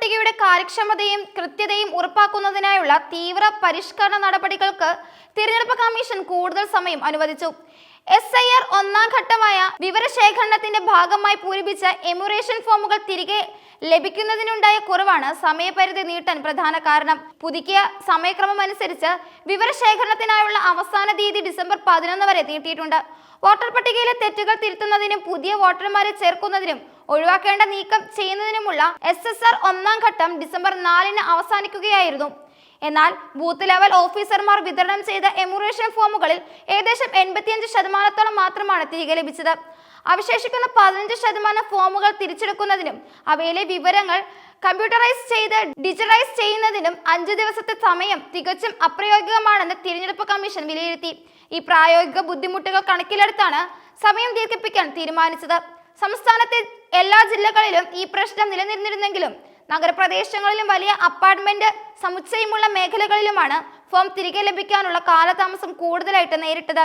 പട്ടികയുടെ കാര്യക്ഷമതയും കൃത്യതയും ഉറപ്പാക്കുന്നതിനായുള്ള തീവ്ര പരിഷ്കരണ നടപടികൾക്ക് തിരഞ്ഞെടുപ്പ് കമ്മീഷൻ കൂടുതൽ സമയം അനുവദിച്ചു. എസ് ഐ ആർ ഒന്നാം ഘട്ടമായ വിവരശേഖരണത്തിന്റെ ഭാഗമായി പൂരിപ്പിച്ച എമുറേഷൻ ഫോമുകൾ തിരികെ ലഭിക്കുന്നതിനുണ്ടായ കുറവാണ് സമയപരിധി നീട്ടാൻ പ്രധാന കാരണം. പുതുക്കിയ സമയക്രമം അനുസരിച്ച് വിവരശേഖരണത്തിനായുള്ള അവസാന തീയതി ഡിസംബർ പതിനൊന്ന് വരെ നീട്ടിയിട്ടുണ്ട്. വോട്ടർ പട്ടികയിലെ തെറ്റുകൾ തിരുത്തുന്നതിനും പുതിയ വോട്ടർമാരെ ചേർക്കുന്നതിനും ഒഴിവാക്കേണ്ട നീക്കം ചെയ്യുന്നതിനുമുള്ള എസ് എസ് ആർ ഒന്നാം ഘട്ടം ഡിസംബർ നാലിന് അവസാനിക്കുകയായിരുന്നു. എന്നാൽ ബൂത്ത് ലെവൽ ഓഫീസർമാർ വിതരണം ചെയ്ത എമുറേഷൻ ഫോമുകളിൽ ഏകദേശം എൺപത്തിയഞ്ച് ശതമാനത്തോളം മാത്രമാണ് തിരികെ ലഭിച്ചത്. അവശേഷിക്കുന്ന പതിനഞ്ച് ശതമാനം ഫോമുകൾ തിരിച്ചെടുക്കുന്നതിനും അവയിലെ വിവരങ്ങൾ കമ്പ്യൂട്ടറൈസ് ചെയ്ത് ഡിജിറ്റലൈസ് ചെയ്യുന്നതിനും അഞ്ച് ദിവസത്തെ സമയം തികച്ചും അപ്രായോഗികമാണെന്ന് തിരഞ്ഞെടുപ്പ് കമ്മീഷൻ വിലയിരുത്തി. ഈ പ്രായോഗിക ബുദ്ധിമുട്ടുകൾ കണക്കിലെടുത്താണ് സമയം ദീർഘിപ്പിക്കാൻ തീരുമാനിച്ചത്. സംസ്ഥാനത്തെ എല്ലാ ജില്ലകളിലും ഈ പ്രശ്നം നിലനിന്നിരുന്നെങ്കിലും നഗരപ്രദേശങ്ങളിലും വലിയ അപ്പാർട്ട്മെന്റ് സമുച്ചയമുള്ള മേഖലകളിലുമാണ് ഫോം തിരികെ ലഭിക്കാനുള്ള കാലതാമസം കൂടുതലായിട്ട് നേരിട്ടത്.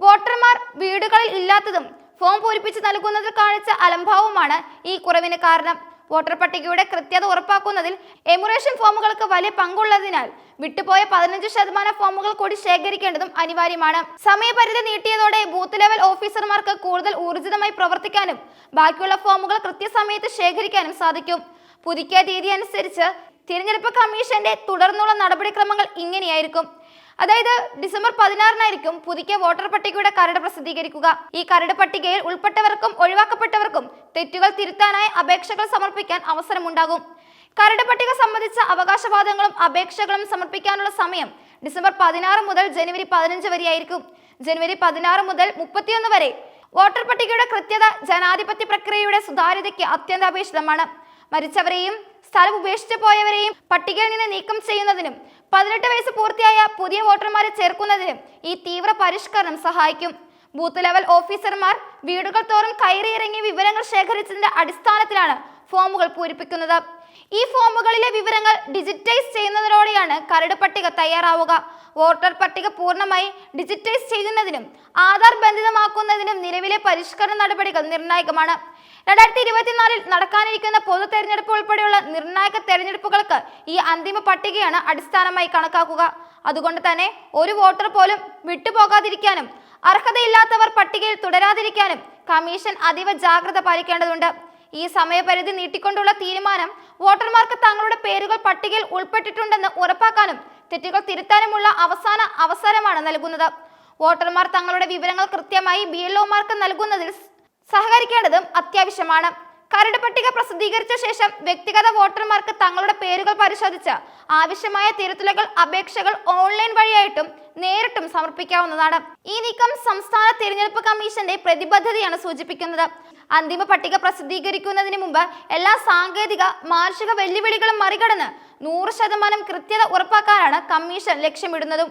വോട്ടർമാർ വീടുകളിൽ ഇല്ലാത്തതും ഫോം പൂരിപ്പിച്ച് നൽകുന്നതിൽ കാണിച്ച അലംഭാവമാണ് ഈ കുറവിന് കാരണം. വോട്ടർ പട്ടികയുടെ കൃത്യത ഉറപ്പാക്കുന്നതിൽ എമുറേഷൻ ഫോമുകൾക്ക് വലിയ പങ്കുള്ളതിനാൽ വിട്ടുപോയ പതിനഞ്ച് ശതമാനം ഫോമുകൾ കൂടി ശേഖരിക്കേണ്ടതും അനിവാര്യമാണ്. സമയപരിധി നീട്ടിയതോടെ ബൂത്ത് ലെവൽ ഓഫീസർമാർക്ക് കൂടുതൽ ഊർജിതമായി പ്രവർത്തിക്കാനും ബാക്കിയുള്ള ഫോമുകൾ കൃത്യസമയത്ത് ശേഖരിക്കാനും സാധിക്കും. പുതുക്കിയ തീയതി അനുസരിച്ച് തിരഞ്ഞെടുപ്പ് കമ്മീഷന്റെ തുടർന്നുള്ള നടപടിക്രമങ്ങൾ ഇങ്ങനെയായിരിക്കും. അതായത് ഡിസംബർ പതിനാറിനായിരിക്കും പുതുക്കിയ വോട്ടർ പട്ടികയുടെ കരട് പ്രസിദ്ധീകരിക്കുക. ഈ കരട് പട്ടികയിൽ ഉൾപ്പെട്ടവർക്കും ഒഴിവാക്കപ്പെട്ടവർക്കും തെറ്റുകൾ തിരുത്താനായി അപേക്ഷകൾ സമർപ്പിക്കാൻ അവസരമുണ്ടാകും. കരട് പട്ടിക സംബന്ധിച്ച അവകാശവാദങ്ങളും അപേക്ഷകളും സമർപ്പിക്കാനുള്ള സമയം ഡിസംബർ പതിനാറ് മുതൽ ജനുവരി പതിനഞ്ച് വരെയായിരിക്കും. ജനുവരി പതിനാറ് മുതൽ മുപ്പത്തിയൊന്ന് വരെ. വോട്ടർ പട്ടികയുടെ കൃത്യത ജനാധിപത്യ പ്രക്രിയയുടെ സുതാര്യതയ്ക്ക് അത്യന്താപേക്ഷിതമാണ്. മരിച്ചവരെയും സ്ഥലം ഉപേക്ഷിച്ചു പോയവരെയും പട്ടികയിൽ നിന്ന് നീക്കം ചെയ്യുന്നതിനും പതിനെട്ട് വയസ്സ് പൂർത്തിയായ പുതിയ വോട്ടർമാരെ ചേർക്കുന്നതിനും ഈ തീവ്ര പരിഷ്കരണം സഹായിക്കും. ബൂത്ത് ലെവൽ ഓഫീസർമാർ വീടുകൾ തോറും കയറിയിറങ്ങി വിവരങ്ങൾ ശേഖരിച്ചതിന്റെ അടിസ്ഥാനത്തിലാണ് ഫോമുകൾ പൂരിപ്പിക്കുന്നത്. ഈ ഫോമുകളിലെ വിവരങ്ങൾ ഡിജിറ്റൈസ് ചെയ്യുന്നതിലൂടെയാണ് കരട് പട്ടിക തയ്യാറാവുക. വോട്ടർ പട്ടിക പൂർണമായി ഡിജിറ്റൈസ് ചെയ്യുന്നതിനും ആധാർ ബന്ധിതമാക്കുന്നതിനും നിലവിലെ പരിഷ്കരണ നടപടികൾ നിർണായകമാണ്. രണ്ടായിരത്തി ഇരുപത്തിനാലിൽ നടക്കാനിരിക്കുന്ന പൊതു തെരഞ്ഞെടുപ്പ് ഉൾപ്പെടെയുള്ള നിർണായക തെരഞ്ഞെടുപ്പുകൾക്ക് ഈ അന്തിമ പട്ടികയാണ് അടിസ്ഥാനമായി കണക്കാക്കുക. അതുകൊണ്ട് തന്നെ ഒരു വോട്ടർ പോലും വിട്ടുപോകാതിരിക്കാനും അർഹതയില്ലാത്തവർ പട്ടികയിൽ തുടരാതിരിക്കാനും കമ്മീഷൻ അതീവ ജാഗ്രത പാലിക്കേണ്ടതുണ്ട്. ഈ സമയപരിധി നീട്ടിക്കൊണ്ടുള്ള തീരുമാനം വോട്ടർമാർക്ക് തങ്ങളുടെ പേരുകൾ പട്ടികയിൽ ഉൾപ്പെട്ടിട്ടുണ്ടെന്ന് ഉറപ്പാക്കാനും തെറ്റുകൾ തിരുത്താനുമുള്ള അവസാന അവസരമാണ് നൽകുന്നത്. വോട്ടർമാർ തങ്ങളുടെ വിവരങ്ങൾ കൃത്യമായി ബി എൽ ഒമാർക്ക് നൽകുന്നതിൽ സഹകരിക്കേണ്ടതും അത്യാവശ്യമാണ്. കരട് പട്ടിക പ്രസിദ്ധീകരിച്ച ശേഷം വ്യക്തിഗത വോട്ടർമാർക്ക് തങ്ങളുടെ പേരുകൾ പരിശോധിച്ച് ആവശ്യമായ തിരുത്തലുകൾ അപേക്ഷകൾ ഓൺലൈൻ വഴിയായിട്ടും സമർപ്പിക്കാവുന്നതാണ്. ഈ നീക്കം സംസ്ഥാന തിരഞ്ഞെടുപ്പ് കമ്മീഷന്റെ പ്രതിബദ്ധതയാണ് സൂചിപ്പിക്കുന്നത്. അന്തിമ പട്ടിക പ്രസിദ്ധീകരിക്കുന്നതിന് മുമ്പ് എല്ലാ സാങ്കേതിക മാനുഷിക വെല്ലുവിളികളും മറികടന്ന് നൂറ് ശതമാനം കൃത്യത ഉറപ്പാക്കാനാണ് കമ്മീഷൻ ലക്ഷ്യമിടുന്നതും.